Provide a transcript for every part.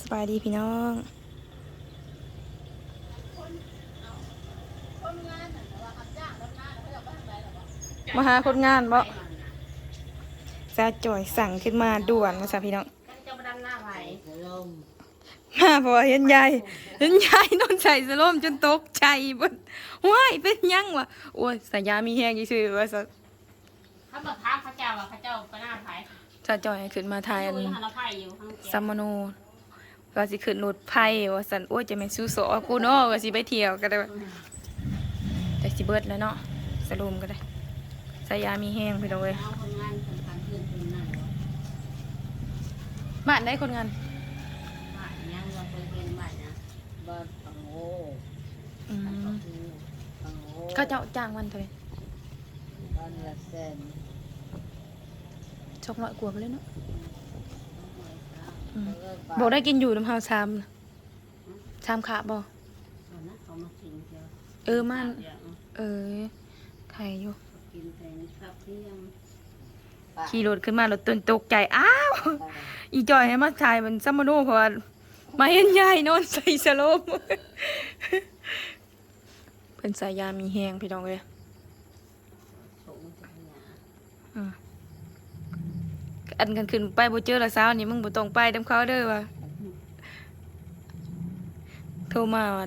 สบายดีพี่น้องมาหาคนงานบ่ซาจ่อยสั่งขึ้นมาด่วนมาซะพี่น้องเจ้ามาดำหน้าไผ่มาเพราะว่าเห็นยายเห็นยายนอนใส่สโลมจนตกใจเบดว้ายเป็นหยังวะโอ้ยสายยามีแห้งยี่ซื่อว่าซะถ้าบอกท้ามพระเจ้าว่าพระเจ้าไปหน้าไผ่ซาจ่อยให้ขึ้นมาทายอันอยู่หันไผ่อยู่ข้างเตียงซัมมโน ว่าสิขึ้นรถไผ่ว่าสันโอ้ยจะแม่นสู้สอกูเนาะว่าสิไปเที่ยวก็ได้ว่าแต่สิเบิดแล้วเนาะสโลมก็ได้สายยามีแห้งพี่น้องเว้ยเอาคนงานคนทางเพื่อนคนนั่นบ้านได้คนงานบ้านยังเราเคยเป็นบ้านนะบ้านปังโง่อืมปังโง่เขาเจ้าจ้างวันเท่าไหร่บ้านละแสนชกร้อยกว่าไปเลยเนาะอืมแล้ว บอกได้กินอยู่น้ำเฮาชามน่ะชามขาบ่ตอนนั้นเขามากินเจ้าเออมันเดี๋ยวเออไข่อยู่กินแต่นี่ครับเที่ยงขี่รถขึ้นมารถต้นตกใจ อ้าว อีจอยให้มาถ่ายมันซัมมโนเพราะว่ามาเห็นยายนอนใส่สโลมเป็นสายยามีแหงพี่น้องเลยโฉมจะหยาอืม อันกันขึ้นไปบ่เจอละสาวนี่มึงบ่ต้องไปตามเขาเด้อว่าโทรมาว่า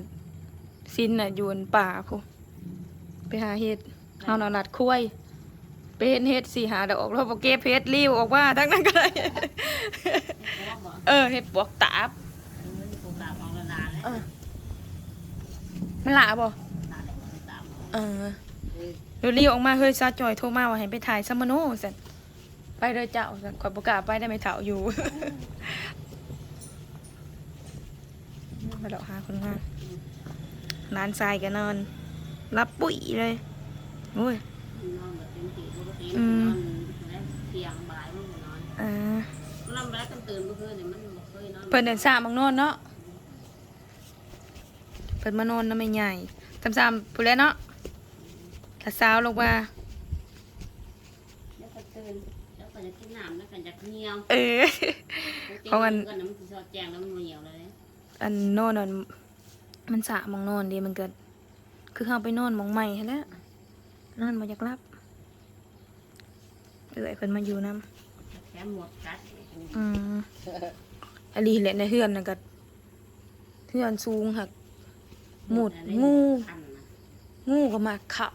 ซินน่ะอยู่บนป่าพุไปหาเห็ดเฮาน่ะนัดคุยไปเห็นเห็ดสี่หาดอกแล้วบ่เก็บเห็ดริ้วออกมาทั้งนั้นก็ได้เพราะว่าบอกเออเห็ดปวกตาบมันโอกาสของระดาแล้วเออมันหลาบ่ตาได้คนตามเออเดี๋ยวรีบออกมาเฮ้ยซาจอยโทรมาว่าให้ไปถ่ายซัมมโนสัน ไปเลยเจ้าสันขอยประกล้าศไปได้ไม่เถ่าอยู่มาดอกหาคนงานนานทรายกันนอน รับปุ๋ยเลยโอ้ยนอนแบบเต็มที่ปกติอืนมอนแล้วเที่ยงบ่ายมันนอนอ่านอนไปแล้วกันตื่นเมื่อคืนเนี่ยมันบ่เคยนอนเพิ่นเดินสามมังนอนเนาะเพิ่นมานอนน้ำไม่ใหญ่ทำสามผู้เล่นเนาะถ้าสาวลงมาแล้วก็ตื่น แล้วก็จะกินน้ำแล้วก็จะเหี่ยวเออ เพราะมัน ก็น้ำมันสอดแจงแล้วมันเหี่ยวเลย อันนอนอันมันสะมองนอนดีมันเกิด คือเข้าไปนอนหมองใหม่หั้นแหล้ว นอนมาอยากรับเอื่อยเพิ่นมาอยู่น้แค่หมดกัดำอืมอันนี้แหละในเฮือนนะก็เฮือนสูงหัก หมุดงูคันนะงูก็มาเขา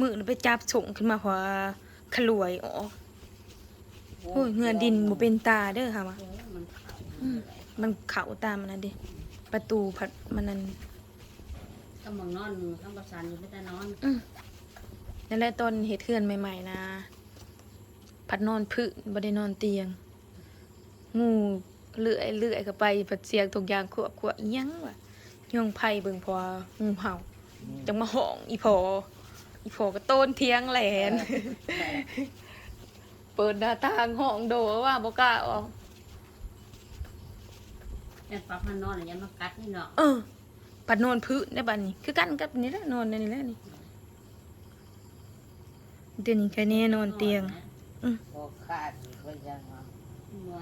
มือน่ะไปจับส่งขึ้นมาเพราะว่า ขลวยออกโอ้ยเฮือนดินบ่เป็นตาเด้อค่ะว่าเออมันเข่าอืมมันเขาตามมันนั่นดิประตูพัดมันนั่นก็มองนอนข้างประสานอยู่ไม่ได้นอนอืมนั่นแหละตอนเฮ็ดเฮือนใหม่ๆนะพัดนอนพื้นบ่ได้นอนเตียง งูเลื่อยเลื่อยเข้าไปผัดเสียงทุกอย่างขวบขวบอิหยังวะย่องไผ่เบิ่งพองูเห่าจังมาห้องอีพอ อีพอก็โต้นเทียงแหลน เปิดหน้าต่างห้องโดว่าบ่กล้าออกแต่ปรับมันนอนอย่างมันกัดนี่เนาะเออปัดนอนพื้นได้บัดนี้ คือกันกับนี่แหละนอนในนี่แหละนี่เดี๋ยวนี้แค่นี้นอนเตียงพอขาดอีกก็ยังเอาหัว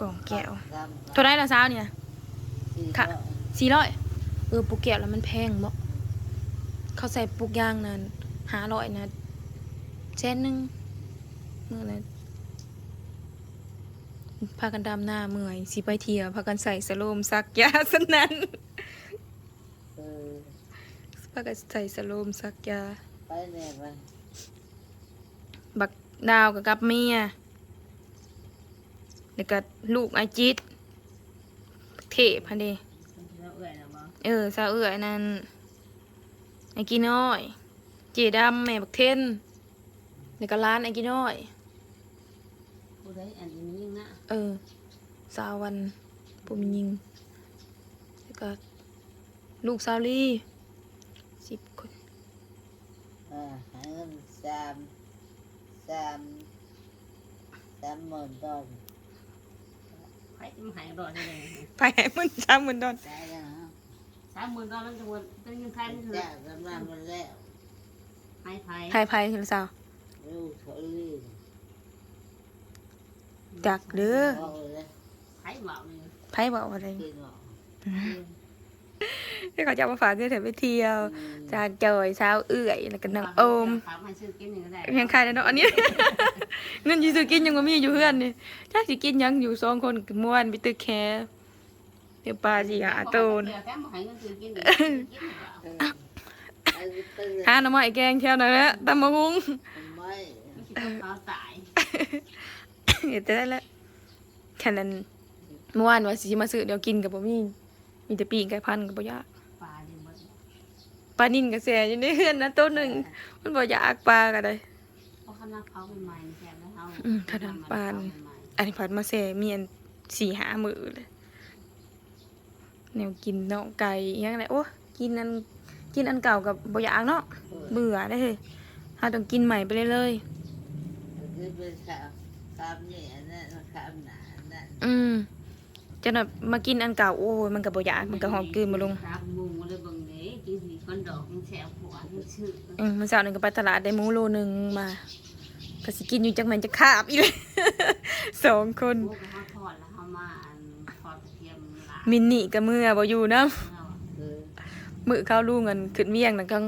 กล่องแก้วทำเท่าไรละสาวเนี่ยสี่ค่ะร้อยสี่ร้อยเออปุกแก้วแล้วมันแพงบ่ เขาใส่ปุกยางนั้นหาร้อยนะเส้นหนึ่งเมื่อไรพากันดำหน้าเมื่อยสิไปเที่ยวพากันใส่สโลมซักยาสนั่นเออพากันใส่สโลมซักยาไปไหนไปบักดาวกับกับเมียแล้วก็ลูกไอจิตเทพพันเดมันจะเอื่อยแล้วบ่เออสาวเอื้อยนั่น ไอ้กีน้อย เจดำแม่บักเทนแล้วก็ร้านไอ้กีน้อย ผู้ใดอันนี้ยิ่งนะเออ สาววันปุ่มยิง แล้วก็ลูกสาวลี่สิบคน เออหาเงินสามสามสามหมื่นดอลใครจะมาหายรอดได้เลยไปให้มันสามหมื่นดอนได้แล้วฮะ สามหมื่นดอลลาร์จะวนเป็นเงินไทยนี่เถจ้าอะกำลังมาแล้วไทยไทยไพ่ไพ่คือสาวลูกเธอรีบมจักเด้อเอาเลยไผเว้าเลยไผบอกอะไรกินหรอกที่เขาจะเอามาฝากเงินเถอะไปเที่ยวอืมจากจอยสาวเอื้อยแล้วก็นางโอม ฝากให้ซื้อกินนี่ก็ได้ยังขายได้เนาะอันนี้ เงินอยู่ซื้อกินยังบ่มีอยู่เพื่อนนี่ถ้าสิกินหยังอยู่สองคนกับม่วนไปตึกแค เดี๋ยวปลาสิหาโตนเดี๋ยวแต้มบ่ให้เงินซื้อกินเดี๋ยวกินดีกว่าเออไอ้เตื้อหาหน่อไม้แกงแถวนั้นแหละตำมะฮุงไม่ไม่ใช่ต้องเขาตายเห็นแต่ได้แล้วแค่นั้นเมื่อวานว่าสิมาซื้อเดี๋ยวกินกับบ่มีมีแต่ปีกไก่พันกับบ่อยากปลาเดี๋ยวหมดปลานิ่นกับแซ่อยู่ในเฮือนนะตัวหนึงมันบ่อยากปลาก็ได้เพราะคณะเขาเป็นใหม่แค่แล้วเขาอืมขนาดปานอันนี้ผัดมาแซ่มีอันสี่หามือเลย แนวกินเนาะไก่อิหยังไงโอ้กินอันกินอันเก่ากับบ่อยากเนาะเบื่อได้เลยเฮาต้องกินใหม่ไปเรื่อยคือเป็นข้าวข้าวนี่อันนั้นข้าวหนาอันนั้นๆอืมจะน่ะมากินอันเก่าโอ้ยมันก็บ่อยากมันก็หอมกลืนมาลงรักมุงเลยเบิ่งเด้กินสีก้อนดอกมันแสบหัวมันชื่ออืมมันเช้านึงก็ไปตลาดได้หมูโลนึงมาก็สิกินอยู่จักแม่นจะคาบอีกเลยสองคน มหลามินนี่ก็มือบ่อยู่นำเนาะคือมือเข้าลุงกันขึ้นเวียงน่ะก็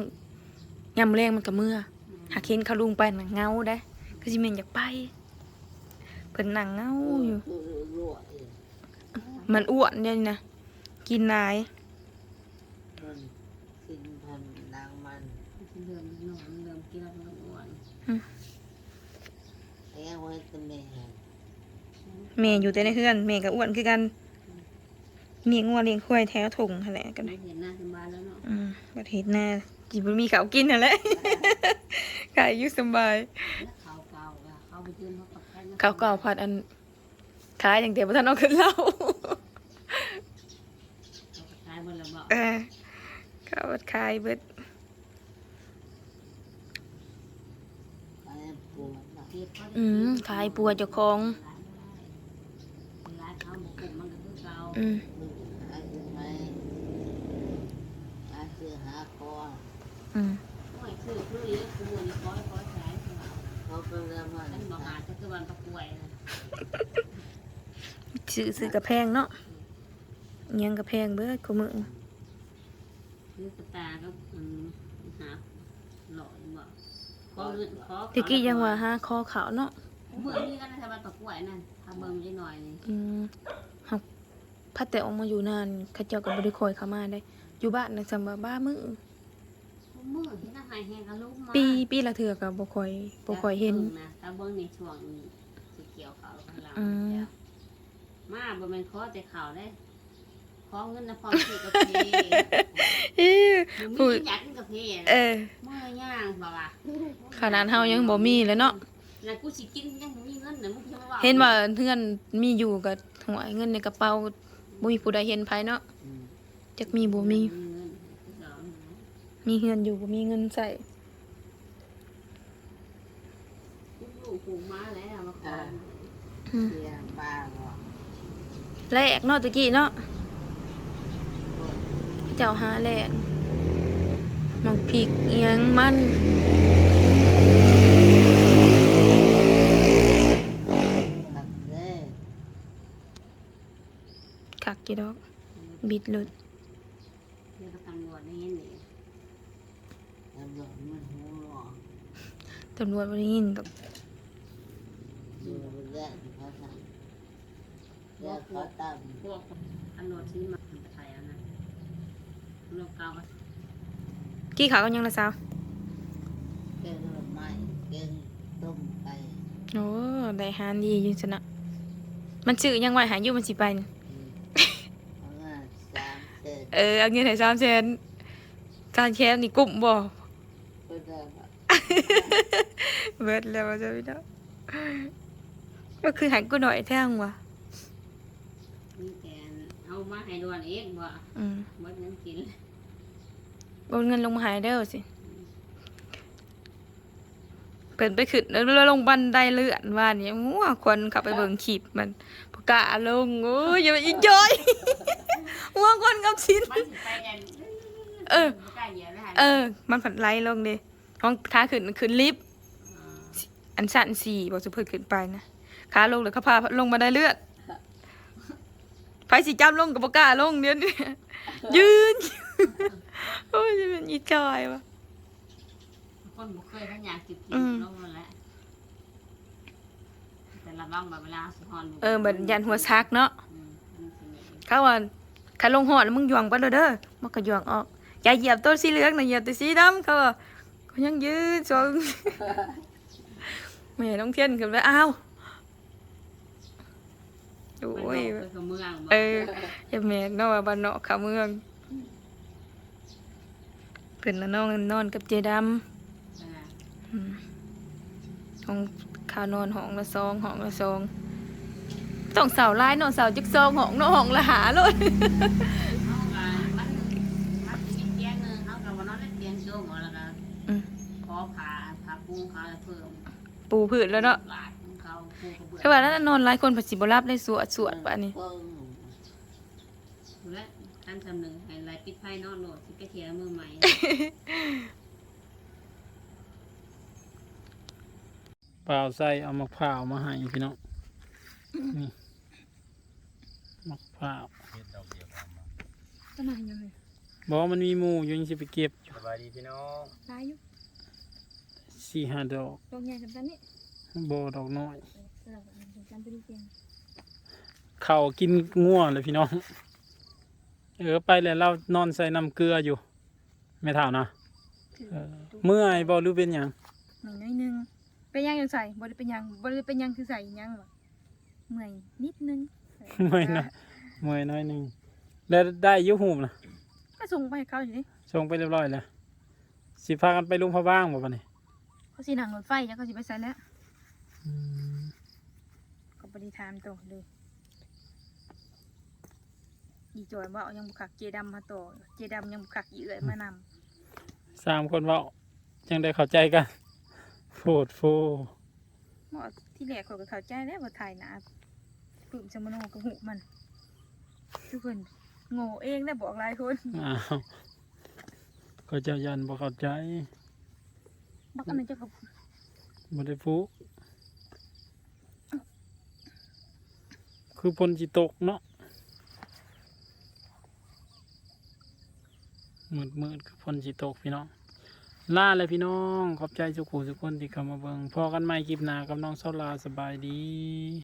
ยามแรงมันก็มือหากเห็นเข้าลุงไปน่ะเงาได้ก็สิแม่นอยากไปเพิ่นนั่งเงาอยู่คือรวยมันอ้วนเนี่ยนะกินนายมันกินพันนางมันเริ่มนอนเริ่มกินแล้วเริ่มอ้วนไอ้ยังไว้ตัวแม่แม่อยู่แต่ในเฮือนแม่ก็อ้วนคือกัน เลี้ยงวัวเลี้ยงควายแถวถุงหั่นแหละกันไม่เห็นหน้าสบายแล้วเนาะอืมประเทศหน้าจิบ่มีข้าวกินนั่นแหละขายอยู่สบายเขาเก่าอะเขาไปยืมเขากับแค่นั้นข้าวเก่าผัดอันขายอย่างเดียวบ่ทันเอาขึ้นเหล้าเขาก็ขายหมดแล้วบอกเออข้าวผัดขายเบิดไอ้ปวดนะเก็บเขาได้อืมขายปัวเจ้าของร้านเขาบอกกลุ่มมันก็คือเก่า อืม มึงไอ้ยังไงไอ้คือหาคอ อืม โอ้ยคือคือเยอะคือมันคอยคอยขายเขา เขาเป็ นเรื่องมันท่านบอกหาจะคือวันประกวยนะซื้อซื้อกระแพงเนาะอิหยังกระแพงเบิดกูมือคือกระตาก็อืมหาหล่อบอกขอเงินขอตะกี้ยังว่าหาคอขาวเนาะเมื่อนี้ก็ได้ทำวันประกวยนั่นทำเบิ่งได้หน่อยนี่อืมเฮาพัดแต่ออกมาอยู่นานเขาเจ้าก็บ่ได้คอยเข้ามาได้ อยู่บ้านน่ะสำว่าบ้ามือเมื่อที่น่า หายแหงกับลูกมาปีปีละเทื่อก็บ่ค่อยบ่ค่อยเห็นนะถ้าเบิ่งในช่วงสีเขียวขาวข้างหลังอืมมาบ่แม่นขอแต่ข่าวได้ขอเงินนะพร้อมซื้อกาแฟอิ๊วบ่มีอยากกินกาแฟเออเมื่อย่างบ่ว่าขนาดเฮายังบ่มีเลยเนาะแล้วกูสิกินยังบ่มีเงินน่ะมึงจะมาว่าเห็นว่าเพื่อนมีอยู่ก็หวยเงินในกระเป๋าบ่มีผู้ใดเห็นภายเนาะอืมจักมีบ่มี เงินคือเก่านะ มีเฮือนอยู่บ่มีเงินใส่ลูกผูกมาแล้วมาขออืมเสียงบ้าบอกแลกเนาะตะกี้เนาะเจ้าหาแลกมักพริกอิหยังมันขัดเลยคักกี่ดอก บิดหลุดเดี๋ยวก็ตำรวจนี่นี่ตำรวจมันหัวหลอก ตำรวจบ่ได้ยินดอกดูแลเขาทำแล้วเขาตามพวกตำรวจที่มาทำไทยเอานะตำรวจเก่าก็กี่ขาวกันยังละสาวเก่งรถไม้เก่งต้มไก่โอ้ได้หารดีอยู่ซะนะมันซื้อยังไว้หาอยู่มันสิไปน่ะเอาเงินสามเศษเออเอาเงินให้3แสนการแคมนี่กลุ่มบ่ก็ได้ว่า เบิดแล้วว่าจะไม่ได้ก็คือหันกูหน่อยแท่งว่ะมีแกนเอามาให้ด่วนเองบ่อืมหมดเงินกินโอนเงินลงมาใหายเด้อสิเปิดไปขึ้นแล้วลงบันไดเลื่อนว่านี่งัวควรขับไปเบิ่งขีบมันประกล้าลงโอ้ยอย่าไปอีจอยงัวคนกับชิ้นมันสิไปแอนเออบ่กล้าเหยียบเลยเออ มันผัดไล่ลงดิ ห้องท้าขึ้นขึ้นลิฟต์อ่าอันสั่นสี่บอกจะเพิ่นขึ้นไปนะขาลงแล้วเขาพาลงมาได้เลือดไผสิจับลงกับบ่กล้าลงเดี๋ยวนี้ยืนโอ้ยจะเป็นอีจอยวะคนบ่เคยถ้าอยากจิบอืมลงมาแล้วแต่ระวังแบบเวลาสะพอนเออเหมือนยันหัวซักเนาะอืมมันสิเนี่ยเขาว่าขาลงหอดแล้วมึงหยวงไปเลยเด้อมันก็หยวงออกอย่าเหยียบตัวสีเหลืองนะเหยียบตัวสีดำเขาว่าเขา ยังยืนจนแม่น้องเทียนขึ้นไปอ้าวโอ้ยมันบอกไปกับเมืองบ่เอออย่าแม่นเนาะว่าบ้านนอกเขาเมืองเพิ่นละน้องนอนกับเจดำเอออืมห้องข้าวนอนห้องละซองห้องละซองต้องเสาลายเนอนเสาจิกซองห้องเนอนห้องละหาเลย เอาก็มันมันสิมีเตียงหนึงเอาก็ว่านอนในเตียงโจงเอาแล้วก็ อืม ขอผ่าผ่าปูเขาแล้วเพิ่ม ปูผืดแล้วเนาะหลายของเขาปูกระเบื้องคือว่านั้นนอนหลายคนผัดสิบรับได้สวดสวดปะนี่เพิ่งและท่านทำหนึ่งไฮไลท์ปิดไฟนอนโหลดสิกระเทียมมือใหม่เปล่าใส่เอามะพร้าวมาให้พี่น้องนี่มะพร้าวตนายยังไงบอกว่ามันมีหมูอยู่ยังจะไปเก็บอยู่สบายดีพี่น้องตายอยู่ สี่ห้าดอกตรงใหญ่กับฉันนี่บอดอกน้อย เราฉันไปดูเตียงเขากินง่วเลยพี่น้อง เออไปแล้วเรานอนใส่น้ำเกลืออยู่ ไม่เท่านะเออเมื่อยบอรู้เป็นหยังหน่อยน้อยนึงเป็นยังยังใส่บ่ได้เป็นยังบ่ได้เป็นยังคือใส่ยังหรอเมื่อยนิดนึงเมื่อยนะเมื่อยน้อยหนึ่งแล้วได้อยุหูมนะก็ส่งไปให้เขาอยู่นี่ส่งไปเรียบร้อยแล้วสิพากันไปลุงพะบ้างบ่ปะนี่ เขาสินั่งรถไฟแล้วเขาสิไปใส่แล้วอืมก็บริทามตัวเลยอีจอยว่าเอายังบุคักเจดำมาต่อเจดำยังบุคักอีเอื่อยมานำสามคนเว่าจังได้เข้าใจกันโฟดโฟหมอที่แรกเขาก็เข้าใจแล้วว่าถ่ายหนาปุ่มสมโนกับหูมันทุกคนโง่เองได้บอกหลายคนอ้าวก็เจะยันบ่เข้าใจ บักอันนั้นเจ้ากับบ่ได้ฟูคือพนจิตกเนาะมืดมืดๆคือพนจิตกพี่น้องล่าเลยพี่น้อง ขอบใจสุขุสุขคนที่เข้ามาเบิ่งพอกันใหม่คลิปหน้ากับน้องเซาลาสบายดี